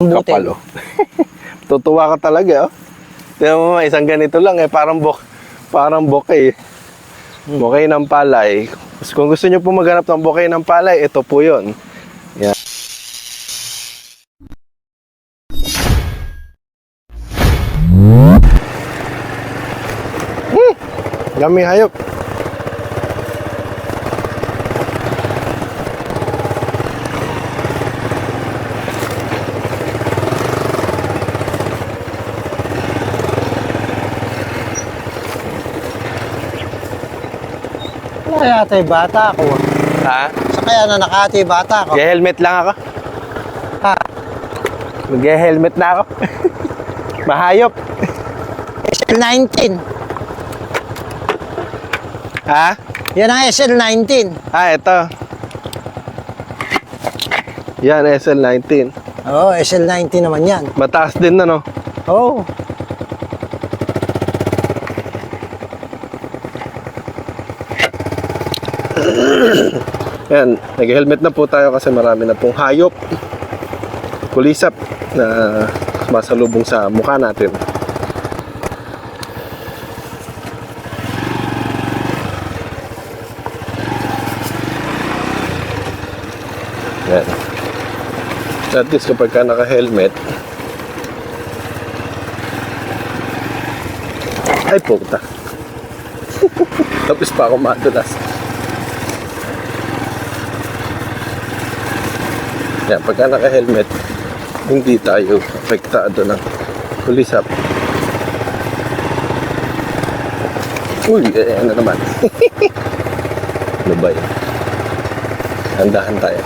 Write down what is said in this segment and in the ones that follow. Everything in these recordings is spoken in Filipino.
Buti. Kapal, oh. Tutuwa ka talaga, oh. Tingnan mo, isang ganito lang, eh. Parang bok, parang bokeh. Bokeh ng palay. Kung gusto nyo po maghanap ng bokeh ng palay, ito po yun. Yan. Hmm, Dami hayop. Yung bata ako? Ha? Sa kaya na nakati yung bata ako? Mag-helmet lang ako. Ha? Mag-helmet na ako. Mahayop. SL19. Ha? Yan ang SL19. Ah, ito. Yan, SL19. Oo, oh, SL19 naman yan. Mataas din na, no? Oo. Oh. Yan, nag-helmet na po tayo kasi marami na pong hayop. Kulisap na masalubong sa mukha natin. Yan. At least kapag ka naka-helmet, ay puta. Tapos pa ako madulas. Yan, pagka naka-helmet, hindi tayo apektado ng kulisap. Uy, eh, ano naman. ano ba yun? Handahan tayo.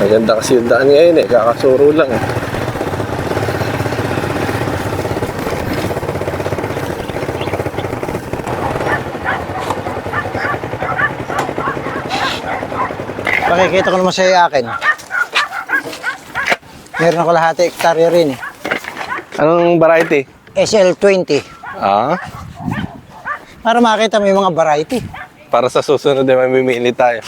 Maganda kasi yung daan ngayon eh, kakasuro lang eh. Pakikita ko naman sa iyo akin. Meron ako lahat hektarya rin eh. Anong variety? SL20. Ah, Para makita mo yung mga variety. para sa susunod eh, mamimili tayo.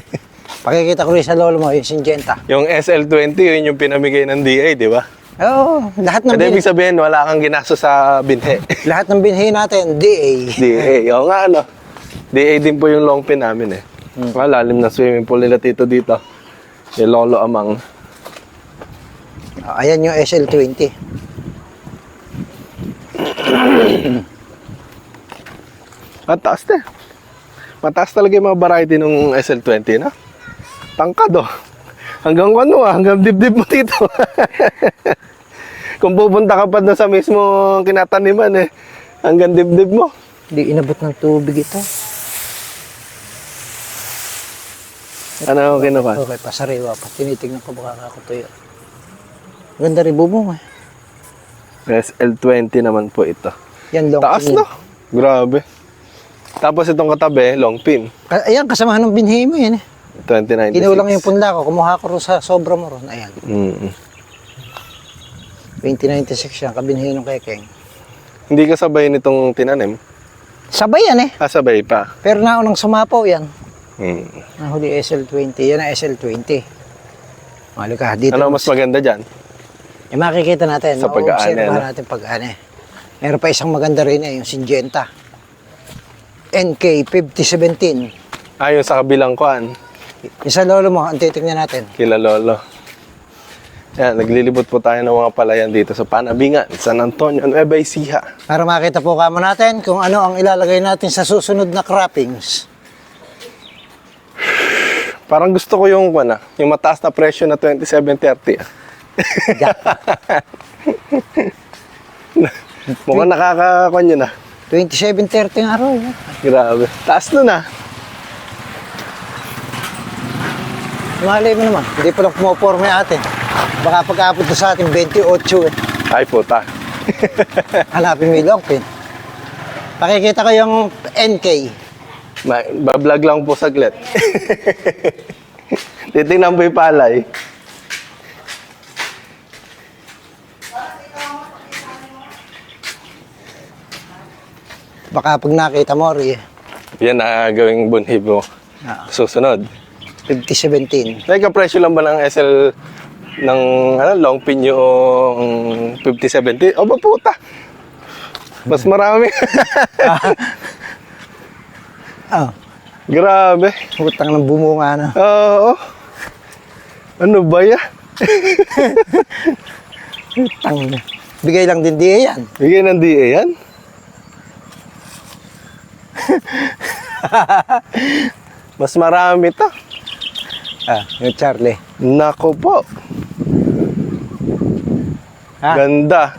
Pakikita ko rin sa lolo mo, yung Syngenta. yung SL20, yun yung pinamigay ng DA, di ba? Oo, lahat ng bin, ibig sabihin, wala kang ginasto sa binhe. lahat ng binhi natin, DA. DA, oo nga ano. DA din po yung long pin namin eh. Hmm. Ang lalim na swimming pool nila tito dito. Yung Lolo Amang. Ah, Ayan yung SL20. Mataas na. Mataas talaga yung mga variety ng SL20 na. Tangkad oh. Hanggang ano ah, hanggang dibdib mo dito. Kung pupunta ka pa na sa mismo kinataniman eh, hanggang dibdib mo. Hindi inabot ng tubig ito. Ano ang kinuha? Okay, pasariwa pa. Tinitignan ko baka ako tuyo. Ganda rin bubong eh. SL20 naman po ito. Yan long Taas pin. no? Grabe. Tapos itong katabi, long pin. Ka- Ayan, kasamahan ng binhi mo yan eh. 2096. Kinulang yung punla ko. Kumuha ko rin sa sobra mo ron. Ayan. Mm. 2096 yan. Kabinhi ng kekeng. Hindi ka sabay nitong tinanim. Sabay yan eh. Ah, sabay pa. Pero naunang sumapaw yan. Mm. Nahuli SL20. Yan ang SL20. Mali ka. Dito. Ano mas maganda dyan? Eh, makikita natin. Sa pag-aani, ano? natin pag-aani. Meron pa isang maganda rin eh. Yung Syngenta. NK5017. Ah, yung sa kabilang kuan. Yung sa lolo mo, ang titignan natin. Kila Lolo. Yan, naglilibot po tayo ng mga palayan dito sa Panabingan, San Antonio, Nueva Ecija. Para makita po kamo natin kung ano ang ilalagay natin sa susunod na croppings. Parang gusto ko yung, ano, yung mataas na presyo na 2730. ah. Mukhang nakakakuan yun ah. 2730 ang araw. eh. Grabe. Taas nun ah. Malay mo naman, hindi pa lang pumaporme atin. Baka pag-apot na sa atin, 28 eh. Ay puta. Hanapin mo yung long pin. Pakikita ko yung NK. Bablog lang po saglit. Titingnan po yung palay. Baka pag nakita mo, Ri, Yan na gawing bunhib mo. Ah, Susunod. 5017. Like, ang presyo lang ba ng SL ng ano, long pin yung 5070? O ba puta? Mas marami. Oh, Grabe. utang ng bumunga na. Oo. Ano ba ya? Utang na. Bigay lang din di yan. Bigyan ng DA yan? Mas marami to. Ah, yung Charlie. Nako po. Ha? Ganda.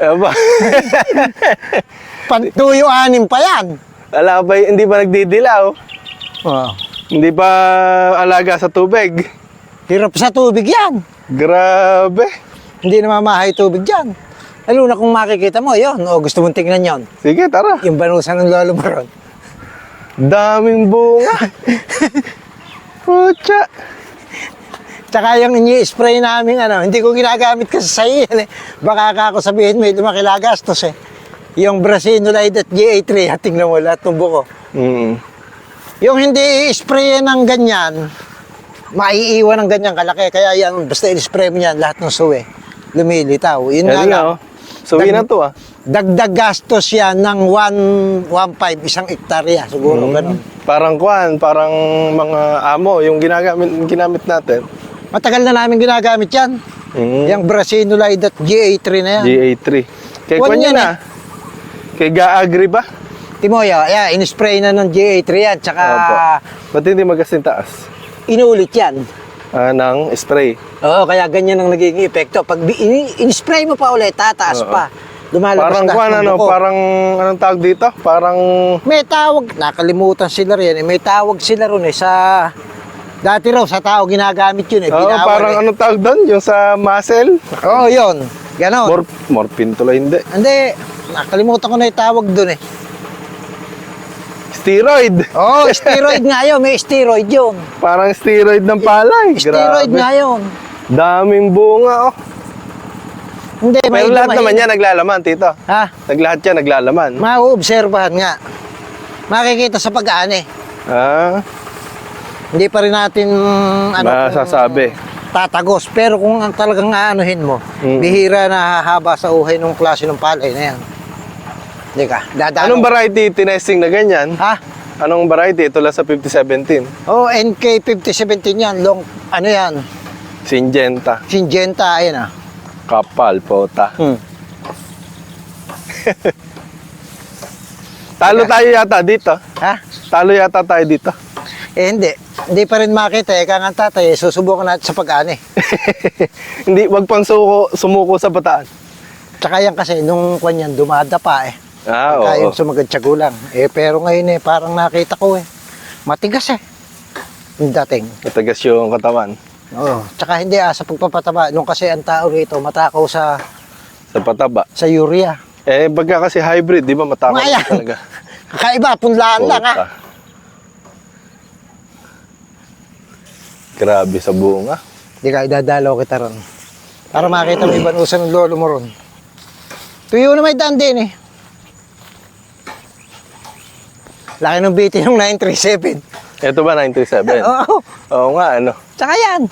Eh ba? Pantuyo anim pa yan. Ala ba, hindi ba nagdidilaw? Oh. Hindi ba alaga sa tubig? Hirap sa tubig yan. Grabe. Hindi na mamahay tubig dyan. Lalo na kung makikita mo, yon o gusto mong tingnan yon Sige, tara. Yung banusan ng lolo mo ron. Daming bunga. Pucha. Tsaka yung ini-spray namin, ano, hindi ko ginagamit kasi sa yan eh. Baka ka ako sabihin may lumakilagastos eh. Yung Brasinolide at GA3, ha, tingnan mo lahat ng buko. Mm. Yung hindi i-spray ng ganyan, maiiwan ng ganyan kalaki. Kaya yan, basta i-spray mo yan, lahat ng suwi. Lumilitaw. Yun Yan nga, lang. oh. Suwi na to, ah. Dagdag gastos yan ng 1, 1.5, isang ektarya siguro, ganun. Parang kwan, parang mga amo, yung ginagamit, ginamit natin. Matagal na namin ginagamit yan. Mm. Yung Brasinolide at GA3 na yan. GA3. Kay Kwan kwan yan, ah. Kay Gaagri ba? Timoyo, yeah, in-spray na ng GA3 yan. Tsaka Opo. Ba't hindi magasin taas? inulit yan. Ah, ng spray. Oo, kaya ganyan ang nagiging epekto. Pag bi- in- in-spray mo pa ulit, tataas Oo. pa. Lumalabas Parang lahat kwan, ng ano, buko. parang, anong tawag dito? Parang, May tawag, nakalimutan sila rin. eh. May tawag sila ron eh sa... Dati raw sa tao ginagamit yun eh. Binawal parang eh. anong tawag doon? Yung sa muscle? Oo, yun. Ganon. Mor morphine tuloy, hindi. Hindi, nakalimutan ko na yung tawag doon eh. Steroid. Oo, oh, steroid nga yun. May steroid yun. Parang steroid ng palay. Steroid Grabe. nga yun. Daming bunga, oh. Hindi, Pero may lahat naman yan naglalaman, tito. Ha? Naglahat yan naglalaman. Mauobserbahan nga. Makikita sa pag-ani. Ah, Hindi pa rin natin ano, Masasabi. kung tatagos. Pero kung ang talagang aanuhin mo, Mm. bihira na hahaba sa uhay ng klase ng palay na yan. Hindi ka, dadalo. anong variety tinesting na ganyan? Ha? Anong variety? Ito lang sa 5017. Oh, NK5017 yan. Long, ano yan? Syngenta. Syngenta, ayan ah. Kapal, pota. Hmm. Talo tayo yata dito. Ha? Talo yata tayo dito. Eh, hindi. Hindi pa rin makita eh. Kaya nga tatay, susubukan natin sa pag-ani. Hindi, wag pang suko, sumuko sa bataan. Tsaka yan kasi, nung kwan yan, dumada pa eh. Ah, Kaya oo. yung sumagad siya gulang. Eh, pero ngayon eh, parang nakita ko eh. Matigas eh. Yung dating. Matagas yung katawan. Oo. Tsaka hindi ah, sa pagpapataba. Nung kasi ang tao rito, matakaw sa, Sa pataba. sa urea. Eh, pagka kasi hybrid, di ba yan. talaga. Kakaiba, punlaan lang ah. Puta. Grabe sa bunga. Hindi ka, idadalaw kita ron. Para makita mo ibang usan ng lolo mo ron. Tuyo na may daan din eh. Laki ng biti ng 937. Ito ba 937? Oo. Oo nga, ano. Tsaka yan.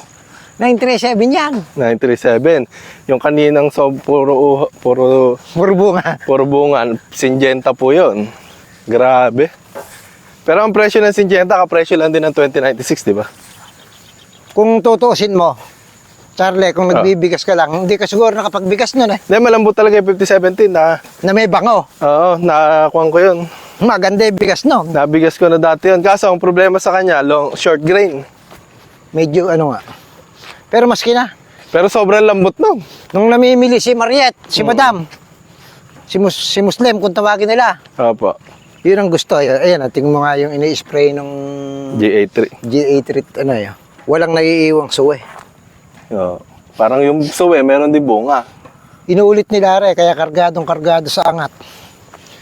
937 yan. 937. Yung kaninang so puro puro Puro bunga. puro bunga, Syngenta po 'yon. Grabe. Pero ang presyo ng Syngenta kapresyo lang din ng 2096, di ba? Kung tutuusin mo, Charlie, kung Ah. nagbibigas ka lang, hindi ka siguro nakapagbigas nun eh. Hindi, malambot talaga yung 5017 na Na may bango. Oo, nakakuha ko 'yun. Maganda yung bigas nun. Nabigas ko na dati 'yon. Kaso ang problema sa kanya, long short grain. Medyo ano nga. Pero maski na. Pero sobrang lambot nun. Nung namimili si Mariette, si Madam, si, mus, si Muslim, kung tawagin nila, Opo. yun ang gusto. Ayan, tingnan mo nga yung ini-spray ng GA3. GA3, ano yun. Walang naiiwang suwe. Oo. Parang yung suwe, meron din bunga. Inuulit nila re, kaya kargadong kargado sa angat.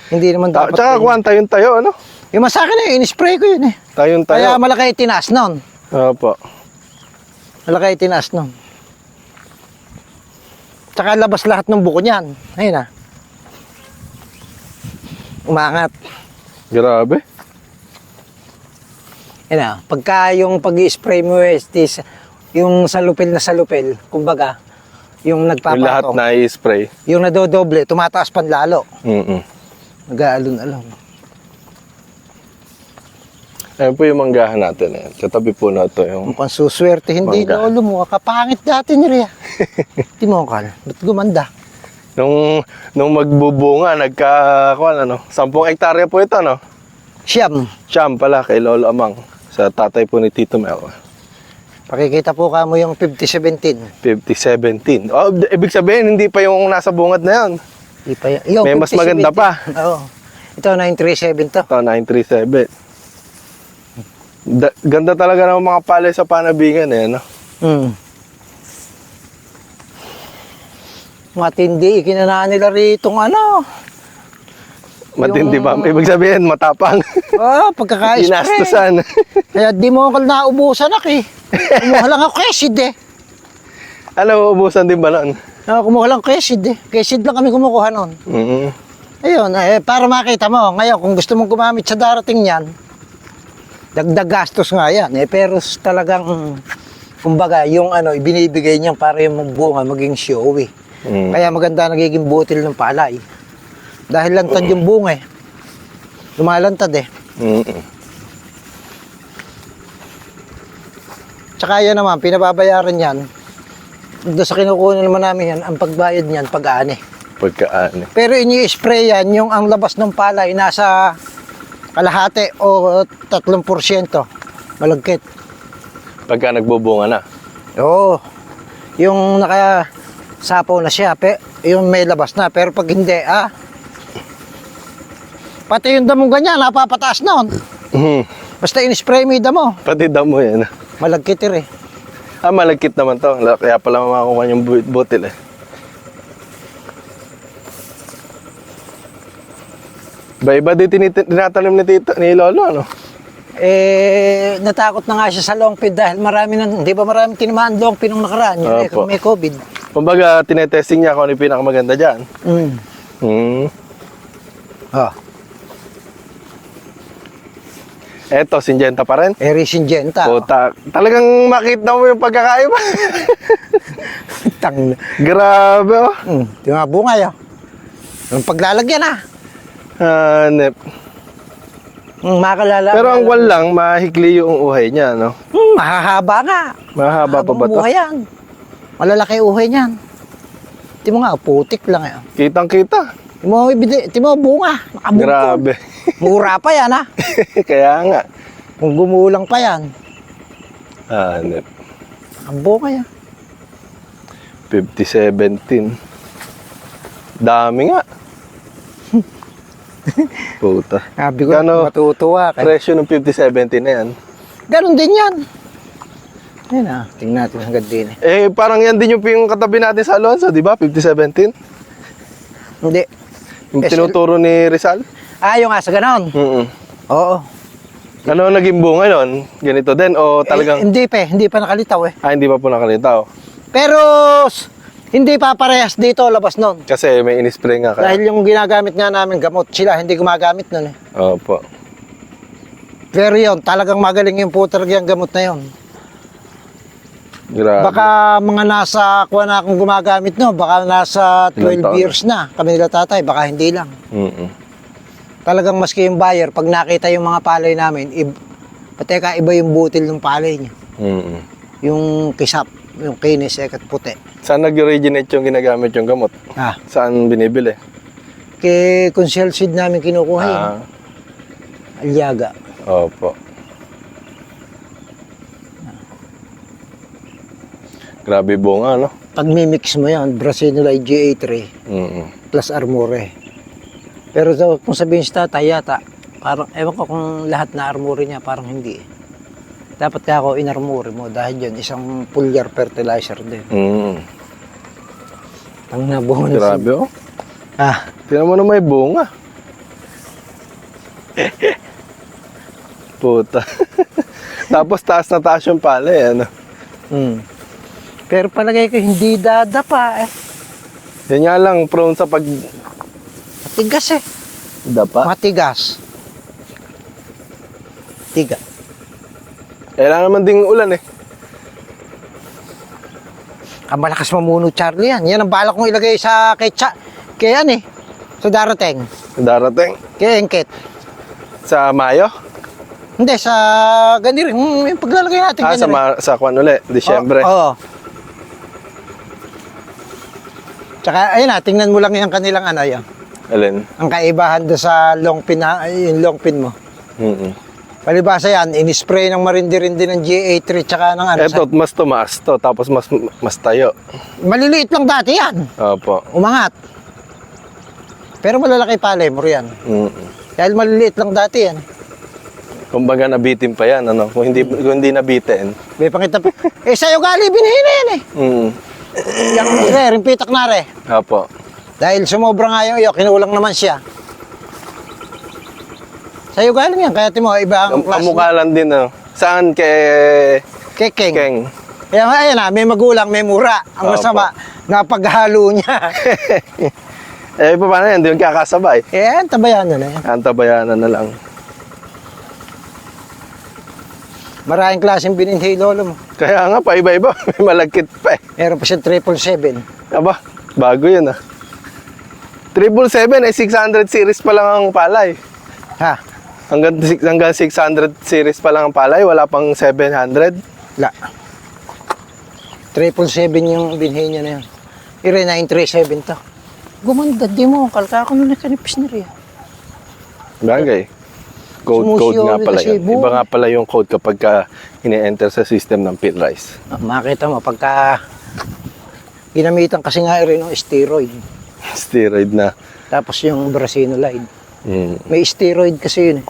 Hindi naman Ta- dapat. Tsaka ganyan. kuhan tayong tayo, ano? Yung masakit na yun, in-spray ko yun eh. Tayong Kaya tayo. malaki yung tinaas nun. Opo. Malaki yung tinaas nun. Tsaka labas lahat ng buko niyan. Ayun ah. Umangat. Grabe. Yan na, pagka yung pag-spray mo is yung salupil na salupil, kumbaga, yung Yung lahat nagpapatong, na i-spray. yung nadodoble, tumataas pan lalo. Mm-mm. Nag-aalon-alon. Ayan po yung manggahan natin. Eh. Katabi po na ito yung... Mukhang suswerte, hindi Mangga. lolo mo, kapangit dati ni Rhea. Di mo kal, ba't gumanda? Nung, nung magbubunga, nagka... Kuan, ano, 10 hektarya po ito, no? Siyam, Siyam pala kay Lolo Amang. Sa tatay po ni Tito Mel. pakikita po ka mo yung 50-17. 50-17. Oh, ibig sabihin, hindi pa yung nasa bungad na yun. Di pa y- yung May mas 50-17. maganda pa. Oo. Ito, 937 to. Ito, 937. Da- ganda talaga ng mga palay sa panabingan eh, no? Hmm. Matindi, ikinanaan nila rito ano. Matindi ba? Ibig sabihin, matapang. Oh, pagkaka-spray. Inastusan. Kaya di mo kal naubusan ako eh. Kumuha lang ako kesid eh. Alam, ubusan din ba nun? Ah, kumuha lang kesid eh. Kesid lang kami kumukuha noon. Mm Ayun, eh, para makita mo, ngayon kung gusto mong gumamit sa darating yan, dagdag gastos nga yan. Eh, pero talagang, kumbaga, yung ano, ibinibigay niyan para yung bunga maging showy. Mm. Kaya maganda nagiging butil ng palay. Dahil lantad yung bunga eh. Lumalantad eh. Mm Tsaka yan naman, pinababayaran yan. Doon sa kinukuha naman namin yan, ang pagbayad niyan, pag-ani. Pagkaan. Pero ini-spray yan, yung ang labas ng palay nasa kalahati o 3%. Malagkit. Pagka nagbubunga na. Oo. Yung naka sapaw na siya, pe, yung may labas na. Pero pag hindi, ah, pati yung damong ganyan, napapataas noon. Mhm. Basta in-spray mo yung damo, Pati damo yan. malagkit eh. Ah, malagkit naman to. Kaya pala makakuha yung bu- butil eh. Iba-iba din tinatanim ni, tito, ni Lolo, ano? Eh, natakot na nga siya sa long pin dahil marami na, hindi ba marami tinamaan long pin nung nakaraan yun eh, kung may COVID. Kumbaga, tinetesting niya kung ano yung pinakamaganda dyan. Mm. Hmm. Ah, Eto, Syngenta pa rin. eh, Syngenta. Puta, talagang makita mo yung pagkakaiba. Tang. Grabe, oh. Mm, yung mga bunga yun. Yung paglalagyan ah. Hanep. Mm, makalala. Pero ang wal lang, mahikli yung uhay niya, no? Mm, mahahaba nga. Mahaba pa ba to? Yan. Malalaki uhay niyan. Ti mo nga, putik lang yan. Kitang-kita. Ti mo, ibidi, ti mo bunga. Nakabungkol. Grabe. Mura pa yan ha. Kaya nga. Kung gumulang pa yan, Hanep. ang bunga yan. 50-17. Dami nga. Puta. Sabi ko, Kano- matutuwa. Kaya, Presyo ng 50-17 na yan. ganun din yan. Yan ah, tingnan natin hanggang din eh. Eh, parang yan din yung, yung katabi natin sa Alonso, di ba? 50-17. Hindi. Yung Yes, tinuturo ni Rizal. Ah, yung asa ganon. Mm Oo. Ano ang naging bunga nun? Ganito din? O Eh, talagang... hindi pa eh, hindi pa nakalitaw eh. ah, hindi pa po nakalitaw. Pero, s- hindi pa parehas dito labas nun. Kasi may inispray nga kaya. Dahil yung ginagamit nga namin gamot, sila hindi gumagamit nun eh. Opo. Pero yun, talagang magaling yung puter yung gamot na yun. Grabe. Baka mga nasa, kuha na akong gumagamit no, baka nasa Ilang 12 taon years na kami nila tatay, baka hindi lang. Mm Talagang maski yung buyer, pag nakita yung mga palay namin, ib, pateka, iba yung butil ng palay niya. mm Yung kisap, yung kinis, ekat puti. Saan nag-originate yung ginagamit yung gamot? Ah, Saan binibili? kay Consel Seed namin kinukuha yun. Ah, Alyaga. opo. Grabe bunga, no? Pag mimix mo yan, Brasinolite GA3 Mm plus Armore. Pero daw, kung sabihin sa tatay yata, parang, ewan ko kung lahat na armore niya, parang hindi. eh. Dapat kaya ako inarmore mo dahil yun, isang foliar fertilizer din. mm Ang nabuhon Grabe, oh. Ah, Tingnan mo na may bunga. Puta. Tapos taas na taas yung palay, ano? mm. Pero palagay ko hindi dadapa eh. Yan nga lang, prone sa pag... Matigas eh. Dapa? Matigas. Tiga. Kailangan naman ding ulan eh. Ang malakas mamuno, Charlie, yan. Yan ang balak kong ilagay sa kay, Cha, kay yan eh. Sa darating. Darating. Kay Engket. Sa Mayo? Hindi, sa gani rin. Hmm, yung paglalagay natin. Ah, sa, ma- sa kwan uli, Disyembre. Oo. oo. Tsaka, ayun na, tingnan mo lang yung kanilang ano yun. Alin? Ang kaibahan doon sa long pin, na, ay, yung long pin mo. Mm-mm. Palibasa yan, in-spray ng marindi-rindi ng GA3 tsaka ng ano. Eto, mas tumaas to, tapos mas mas tayo. Sa, maliliit lang dati yan. Opo. Umangat. Pero malalaki pala, mo yan. Mm-mm. Dahil maliliit lang dati yan. Kumbaga nabitin pa yan, ano? Kung hindi, kung hindi nabitin. May pangita pa. eh, sa'yo gali, binihin na yan eh. Mm. Yang re, rimpitak na re. Opo. Dahil sumobra nga yung iyo, kinulang naman siya. Sa'yo galing yan, kaya timo, iba ang Ang klase. mukha lang din, ano? Saan kay Kay King. Keng? Kaya nga, ayan na, may magulang, may mura. Ang Opo. masama, napaghalo niya. eh, paano yan? Hindi yung kakasabay. eh, ang tabayan na yan. Antabayanan na lang. Maraming klaseng bininhi lolo mo. Kaya nga, paiba-iba. May malagkit pa eh. Meron pa siya 777. Aba, bago yun ah. 777 eh, 600 series pa lang ang palay. Ha? Hanggang, six- hanggang 600 series pa lang ang palay, wala pang 700. La. 777 yung binhi niya na yun. Ire 937 to. Gumanda, di mo. Kalka ko nung nakanipis na rin. Bagay. Code, code nga pala yun. Iba nga pala yung code kapag ka ini-enter sa system ng pit rice. Ah, Makita mo, pagka ginamitan kasi nga rin ng steroid. Steroid na. Tapos yung Brasinolide. Mm. May steroid kasi yun eh.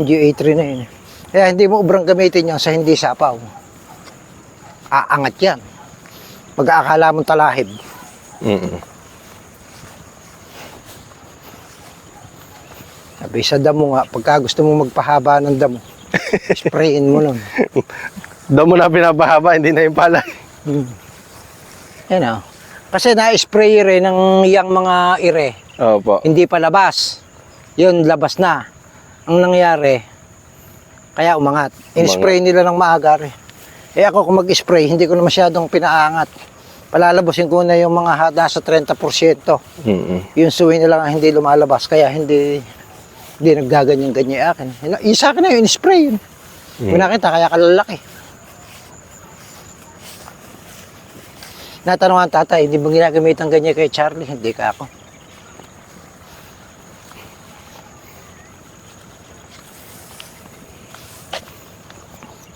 Yung GA3 na yun eh. Kaya hindi mo ubrang gamitin yan sa hindi sapaw. Aangat yan. Mag-aakala mong talahib. Mm. Sabi sa damo nga, pagka gusto mo magpahaba ng damo, sprayin mo nun. Daw mo na pinapahaba, hindi na yung palay. Hmm. Yan o. Kasi na-spray rin ng yang mga ire. Opo. Hindi pa labas. Yun, labas na. Ang nangyari, kaya umangat. In-spray nila ng maaga rin. Eh ako kung mag-spray, hindi ko na masyadong pinaangat. Palalabasin ko na yung mga hada sa 30%. Mm. Yung suwi nila nga hindi lumalabas, kaya hindi hindi naggaganyan-ganyan akin. Yung- Yung sa akin na yun, spray yun. Kung nakita, kaya kalalaki. Natanong ang tatay, hindi ba ginagamit ang ganyan kay Charlie? Hindi ka ako.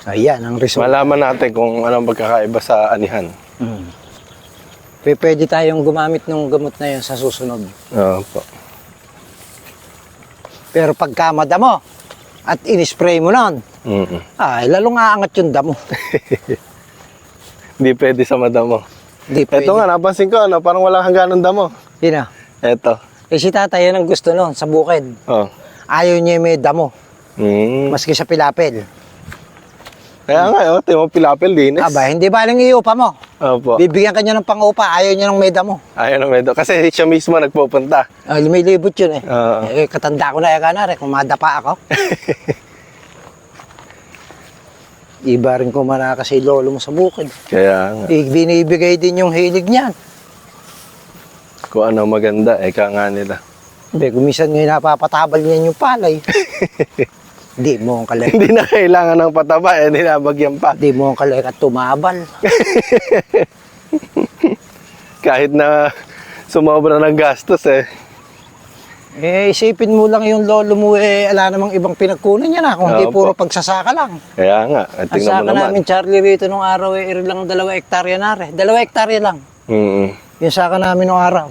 Ayan, ang result. Malaman natin kung anong magkakaiba sa anihan. Mm. P- Pwede tayong gumamit ng gamot na yun sa susunod. Opo. Pero pagka madamo at in-spray mo nun, Mm. ay, lalong aangat yung damo. Hindi pwede sa madamo. Hindi pwede. Ito nga, napansin ko, ano, parang walang hangganan damo. Yun na. Ito. Eh si tatay, yan ang gusto nun, sa bukid. Oh. Ayaw niya may damo, Mm. maski sa pilapil. Kaya nga, oh, timo pilapil linis. Aba, hindi baling iupa mo. Opo. Bibigyan ka niya ng pangupa, ayaw niya ng may damo. Ayaw na medo. Kasi siya mismo nagpupunta. Ay, lumilibot yun eh. Oo. Eh, katanda ko na yan kanare, kung madapa ako. Iba rin ko man kasi lolo mo sa bukid. Kaya nga, Eh, Binibigay din yung hilig niyan. kung ano maganda, eh ka nga nila. Hindi, kung minsan ngayon napapatabal niyan yung palay. Di mo ang kalek. Hindi na kailangan ng pataba, eh, nilabagyan pa. Di mo ang kalek at tumabal. Kahit na sumobra ng gastos, eh. Eh, isipin mo lang yung lolo mo eh, ala namang ibang pinagkunan niya na, kung hindi puro pagsasaka lang. Kaya nga, Ang at tingnan mo saka naman. namin, Charlie, rito nung araw eh, iri lang dalawa hektarya na rin. Dalawa hektarya lang. Mm Yung saka namin nung araw.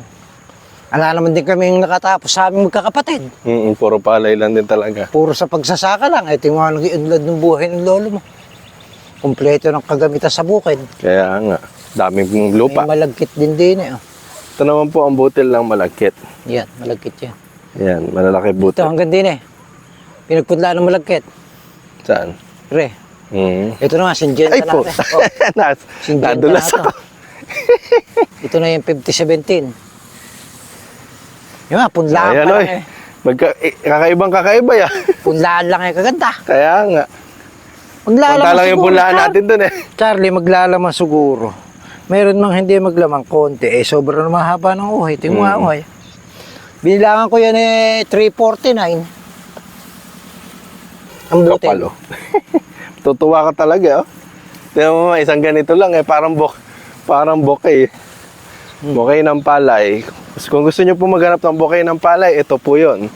Ala naman din kami nakatapos sa aming magkakapatid. mm puro palay lang din talaga. Puro sa pagsasaka lang. Eh, tingnan mo nag-iunlad ng buhay ng lolo mo. Kompleto ng kagamitan sa bukid. Kaya nga, daming lupa. May malagkit din din eh. oh. Ito naman po ang butil ng malagkit. Yan, malagkit yan. Yan, malalaki Ito, butil. hanggang din eh. Pinagpudlaan ng malagkit. Saan? Pre, Mm. ito na nga, sinjenta Ay po, natin. Oh, Nas, nadulas na ako. ito na yung 5017. Yung nga, punlaan Ayan, pa lang eh. Magka, eh, kakaibang kakaiba ya. Punlaan lang ay kaganda. Kaya nga. Maglalaman Punta lang yung punlaan Char- natin dun eh. Charlie, maglalaman siguro. Meron mang hindi maglaman konti. Eh, sobrang mahaba ng uhay. Tingnan mo Mm. uhay. Binilangan ko yan eh, 349. Ang buti. Kapal oh. Tutuwa ka talaga oh. Tingnan mo isang ganito lang eh. Parang bok, parang bokeh. Bokeh ng palay. Kung gusto nyo po maghanap ng bokeh ng palay, ito po yun.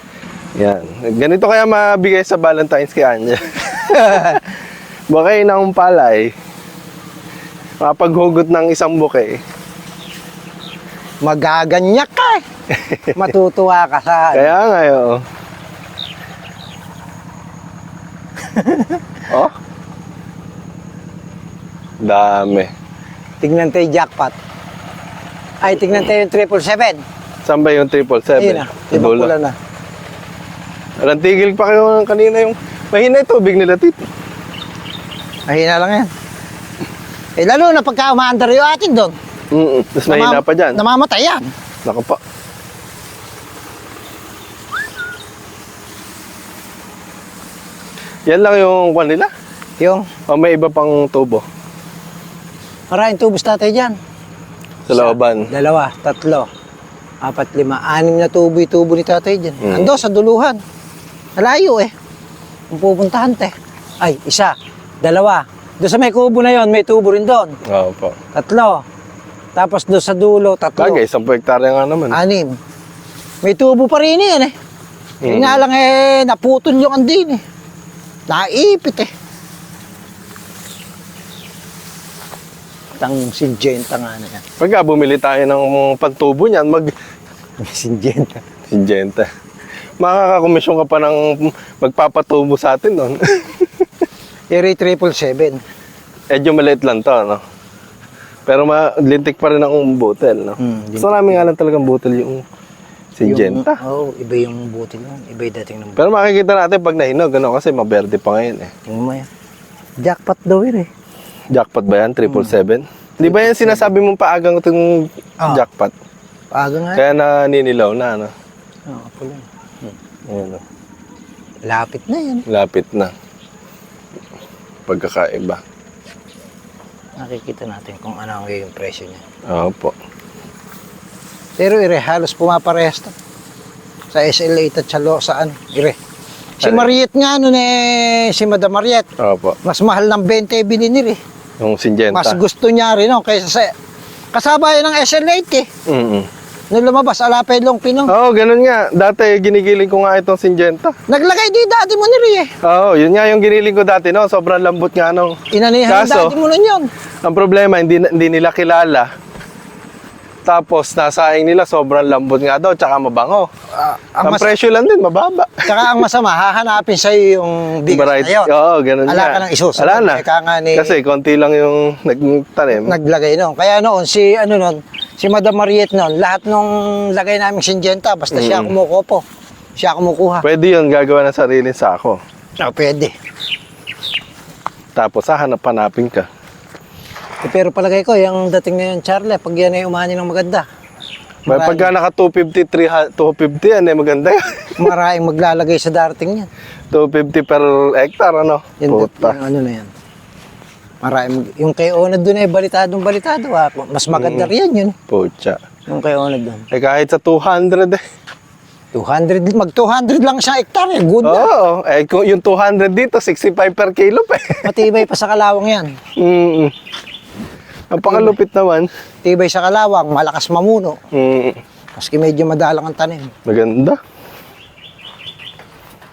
Yan. Ganito kaya mabigay sa Valentine's kay Anya. bokeh ng palay. Mapaghugot ng isang bokeh. Magaganyak ka eh. Matutuwa ka sa... Kaya nga yun. oh? Dami. Tingnan tayo jackpot. Ay, tingnan tayo yung 777. Saan ba yung 777? Ayun na. Pula na. Walang tigil pa kayo kanina yung... Mahina yung tubig nila, tit. Mahina lang yan. Eh, lalo na pagka umaandar yung atin doon. Mm Tapos mahina pa dyan. Namamatay yan. Naku pa. Yan lang yung kwan nila. Yung O may iba pang tubo maraming tubos tatay dyan. sa looban. Dalawa, tatlo, apat, lima, anim na tubo yung tubo ni tatay dyan. Mm. Ando sa duluhan. Malayo eh. Kung pupuntahan te. Ay, isa, dalawa. Doon sa may kubo na yon, may tubo rin doon. Oo po. Tatlo. Tapos doon sa dulo, tatlo. Bagay, isang hektarya nga naman. Anim. May tubo pa rin yan eh. Mm. nga lang eh, naputol yung andin eh. Naipit eh. Tang sinjenta nga na yan. Pagka bumili tayo ng pantubo niyan, mag sinjenta. Sinjenta. Makakakomisyon ka pa ng magpapatubo sa atin nun. Eri 777. Medyo maliit lang to, no? Pero ma lintik pa rin ang butel, no? Hmm, Gusto namin nga lang talagang butel yung Sinjenta. Oo, oh, iba yung butil nun. Iba yung dating ng Pero makikita natin pag nahinog, ano? Kasi maberde pa ngayon, eh. Tingnan mo yan. Jackpot daw yun eh. Jackpot ba yan? 777? Di ba yan sinasabi mong paagang itong Ah. jackpot? Paaga nga. Kaya naninilaw na, ano? Oo, pala. Ayan, no? Lapit na yan. Lapit na. Pagkakaiba. Nakikita natin kung ano ang yung presyo niya. Oo po. Pero ire, halos pumaparehas to. Sa SL8 at sa, lo, sa ano, ire. Si Ano? Mariette nga nun eh, si Madam Mariette. Oo po. Mas mahal ng 20 bilhin nila eh. Yung Sinjenta. Mas gusto niya rin no, kaysa sa... Kasama yun ng SL8 eh. Mm Nung lumabas, alapay long pinong. Oo, ganun nga. Dati, ginigiling ko nga itong Sinjenta. Naglagay di daddy mo nila eh. Oo, yun nga yung giniling ko dati, no? Sobrang lambot nga nung... Inanihan Kaso- daddy mo nun yun. Ang problema, hindi, hindi nila kilala. Tapos, nasaing nila, sobrang lambot nga daw, tsaka mabango. Ah, Ang ang, mas, presyo lang din, mababa. tsaka ang masama, hahanapin sa'yo yung bigas Variety- na yun. Oo, ganun Ala nga. ka ng isusunod. Wala na. Eka nga ni- Kasi, konti lang yung nagtanim. Naglagay noon. Kaya noon, si ano noon, si Madam Mariette noon, lahat nung lagay namin Syngenta, basta siya Mm. kumukupo. Siya kumukuha. Pwede yun, gagawa ng sariling sako. Oh, pwede. Tapos, hahanap-hanapin ka. Eh, pero palagay ko, yung dating na yun, Charlie, pag yan ay umani ng maganda, May Marami. pagka naka 250, 300, 250 yan, eh, maganda yan. maraming maglalagay sa darating yan. 250 per hectare, ano? Yung, Puta. yung ano na yan. Maraming, yung kay Onad doon ay balitadong balitado. Ah. Mas maganda Mm. riyan yun. Pucha. Yung kay Onad doon. Eh, kahit sa 200 eh. 200, mag 200 lang siya hektar eh. Good na. Oo, eh, kung yung 200 dito, 65 per kilo pa eh. Matibay pa sa kalawang yan. Mm. Ang pangalupit naman. Tibay sa kalawang, malakas mamuno. Mm. Maski medyo madalang ang tanim. Maganda.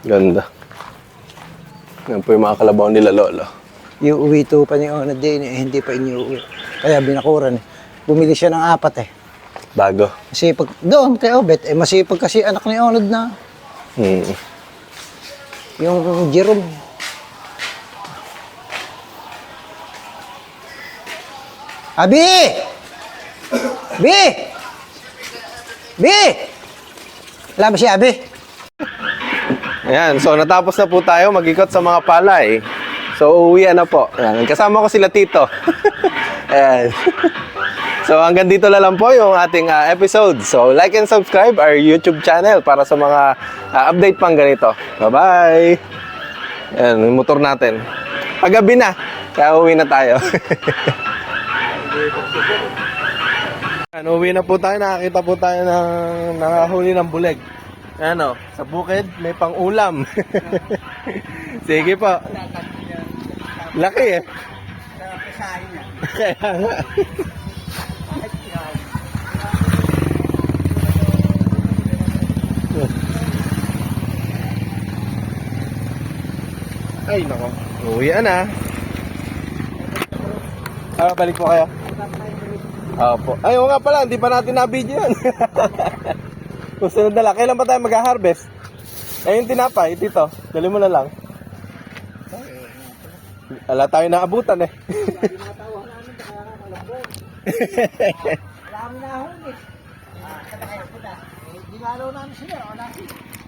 Ganda. Yan po yung mga kalabaw nila, Lolo. Yung uwi to pa ni Onad din eh, hindi pa iniuwi. Kaya binakuran eh. Bumili siya ng apat eh. Bago. Masipag, doon kay Obet, eh masipag kasi anak ni Onad na Mm. yung Jerome. Abi! Bi! Bi! Wala ba si Abi? Ayan, so natapos na po tayo mag-ikot sa mga palay. So, uuwian na po. Ayan, kasama ko sila tito. Ayan. So hanggang dito na lang po yung ating ah, episode. So like and subscribe our YouTube channel para sa mga ah, update pang ganito. Bye-bye! Ayan, yung motor natin. Paggabi na, kaya uwi na tayo. Ano, uwi na po tayo. Nakakita po tayo ng nakahuli ng buleg. Ano, sa bukid, may pang ulam. Sige po. Laki eh. Kaya nga. Ay, nako. Uwi na. Ah, balik po kayo. Opo. Ay, nga pala, hindi pa natin na-video yun. Susunod na lang. Kailan ba tayo mag-harvest? Eh, yung tinapay, dito. Dali mo na lang. Wala tayo na abutan eh.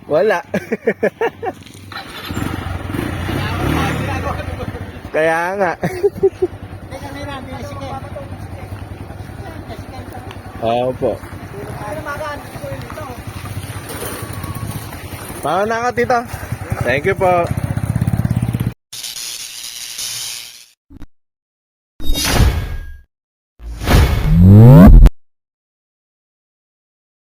Wala. Kaya nga. Opo. Paano na ka, tita? Thank you po.